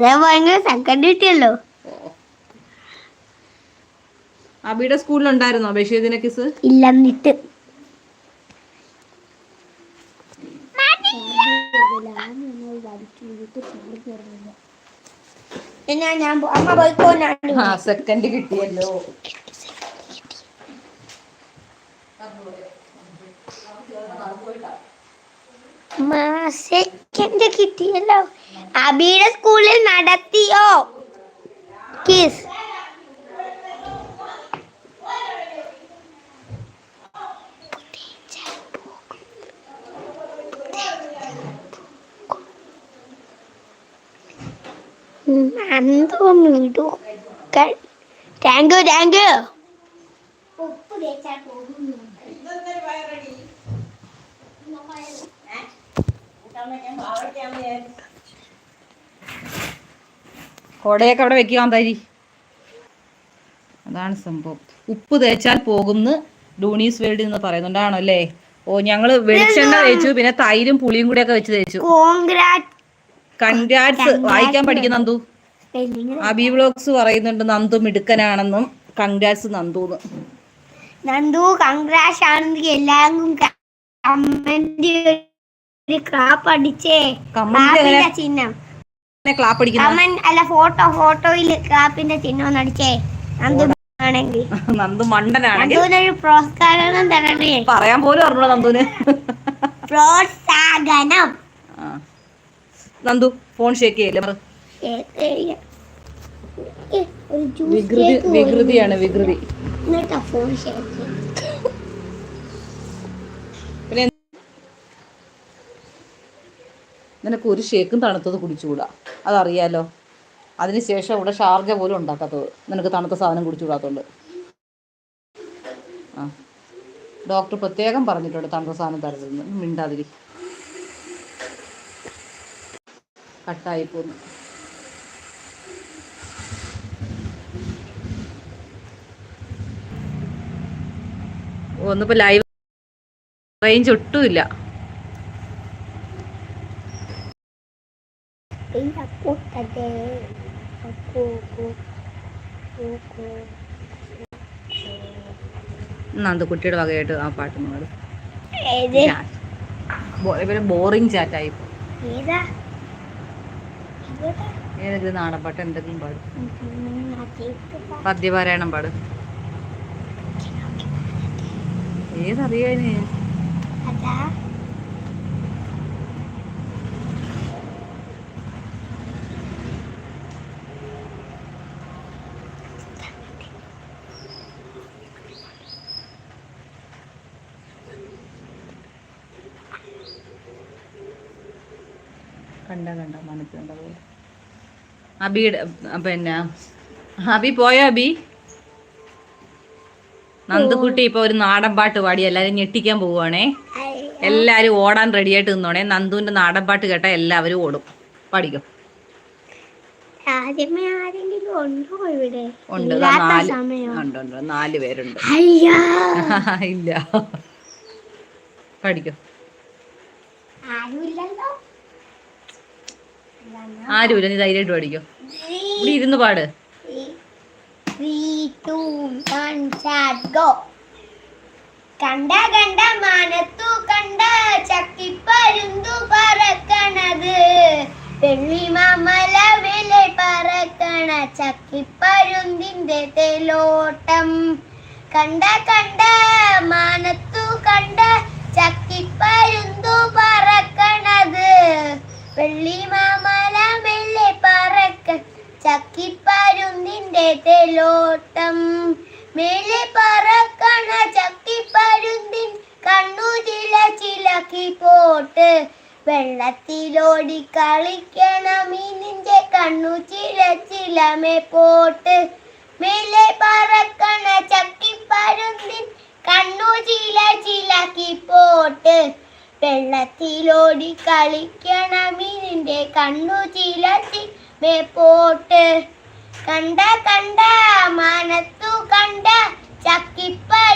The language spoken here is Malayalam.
അതെ ഭയങ്കര സെക്കൻഡ് കിട്ടിയല്ലോ. അബിയുടെ സ്കൂളിലുണ്ടായിരുന്നോ ബഷീദിനെ കിസ് ഇല്ലെന്നിട്ട്. ഞാൻ ഞാൻ അമ്മ പോയിക്കോ ഞാൻ ആ സെക്കൻഡ് കിട്ടിയല്ലോ. സെക്കൻഡ് കിട്ടിയല്ലോ. അബിയുടെ സ്കൂളിൽ നടത്തിയോ? കിസ് എന്തോ മിടുക്കൻ. താങ്ക് യു താങ്ക് യു ഉപ്പ് തേച്ചാൽ പോകുന്നു കൊടയൊക്കെ അവിടെ വെക്കാൻ തരി അതാണ് സംഭവം. ഉപ്പ് തേച്ചാൽ പോകുന്ന് ഡൂണീസ് വേൾഡ് എന്ന് പറയുന്നുണ്ടാണോ അല്ലേ ഓ ഞങ്ങൾ വെളിച്ചെണ്ണ തേച്ചു പിന്നെ തൈരും പുളിയും കൂടെ ഒക്കെ വെച്ച് തേച്ചു. കോൺഗ്രാറ്റ് കൺഗ്രാറ്റ്സ് വായിക്കാൻ പഠിക്കുന്ന നന്ദു. അബി വ്ലോഗ്സ് പറയുന്നുണ്ട് നന്ദു മിടുക്കനാണെന്നും കൺഗ്രാറ്റ്സ് നന്ദു നന്ദു കൺഗ്രാറ്റ്സ് ആണെങ്കിൽ എല്ലാവർക്കും കമന്റ് ക്ലാപ്പ് അടിച്ചേ. കമന്റ് ക്ലാപ്പിന്റെ എങ്ങനെ ചിഹ്നം. ക്ലാപ്പ് അടിക്കുന്ന കമന്റ് അല്ല ഫോട്ടോ ഫോട്ടോയിൽ ക്ലാപ്പിന്റെ ചിഹ്നം ഒന്ന് അടിച്ചേ. നന്ദു ആണെങ്കിൽ. നന്ദു മണ്ടനാണെങ്കിൽ. നന്ദുവിനൊരു പ്രോത്സാഹനം തരണേ. പറയാൻ പോലും അറിഞ്ഞോ പ്രോത്സാഹനം. നന്ദു ഫോൺ ഷേക്ക് ചെയ്യല്ലേ? വികൃതി വികൃതിയാണ് വികൃതി. ഫോൺ ഷെയർ നിനക്ക് ഒരു ഷേക്കും തണുത്തത് കുടിച്ചുകൂടാ. അതറിയാലോ? അതിനുശേഷം ഇവിടെ ഷാർജ പോലും ഉണ്ടാക്കാത്തത്. നിനക്ക് തണുത്ത സാധനം കുടിച്ചുകൂടാത്തോണ്ട്. ആ. ഡോക്ടർ പ്രത്യേകം പറഞ്ഞിട്ടുണ്ട് തണുത്ത സാധനം തരരുതെന്ന്. മിണ്ടാതിരി. കട്ടായി പോന്നു. ഒന്നിപ്പോ ലൈവ് റേഞ്ച് ഒട്ടുമില്ല ഇല്ല കൂട്ടത്തെ കൂ, കൂ, കൂ, കൂ. നന്ദു കുട്ടിയുടെ വകയായിട്ട് ആ പാട്ട് പാട് ബോറിംഗ് ഇവർ ആയി ചാറ്റായി ഏതാ? ഏതാ? ഏതെങ്കിലും നാടൻ പാട്ട് എന്തെങ്കിലും പാടും. പദ്യപാരായണം പാട്. ഏതറിയാന് കണ്ട കണ്ട മനസ്സിലുണ്ട പോലെ അബിയുടെ പിന്നെ. അബി പോയോ അബി? നന്ദുക്കുട്ടി ഇപ്പൊ ഒരു നാടൻ പാട്ട് പാടി എല്ലാരും ഞെട്ടിക്കാൻ പോവുകയാണേ എല്ലാരും ഓടാൻ റെഡിയായിട്ട് നിന്നോണേ. നന്ദുവിന്റെ നാടൻ പാട്ട് കേട്ടാ എല്ലാവരും ഓടും. പാടിക്കും. ഉണ്ടോ നാല് സമയം. ഉണ്ട് ഉണ്ട്. നാല് പേരുണ്ട്. അയ്യോ. ഇല്ല. പഠിക്കും ആരുമില്ലല്ലോ ആരുമില്ല നീ ധൈര്യമായിട്ട് പഠിക്കോ. ഇവിടെ ഇരുന്ന് പാട്. കണ്ട കണ്ട മാനത്തു കണ്ട ചക്കിപ്പരുന്തു പറക്കണത്. മാമല വില പറക്കണ ചക്കിപ്പരുന്തിന്റെ തേലോട്ടം. കണ്ട കണ്ട മാനത്തു കണ്ട ചക്കിപ്പരുന്തു പറക്കണത്. പറക്ക ചക്കിപ്പരുന്തിന്റെ തേലോട്ടം. മേലെ പറക്കണ ചക്കിപ്പരുന്തിൻ കണ്ണു ചില ചിലക്കി പോട്ട്. വെള്ളത്തിലോടി കളിക്കണ മീനിന്റെ കണ്ണു ചില ചിലമേ പോട്ട്. മേലെ പറക്കണ ചക്കിപ്പരുന്തിൻ കണ്ണു ചില ചിലക്കി പോട്ട്. വെള്ളത്തിലോടി കളിക്കണ മീനിന്റെ കണ്ണു ചില മേ പോട്ട് കണ്ട കണ്ട മാനത്തു കണ്ട ചക്കിപ്പരുന്തു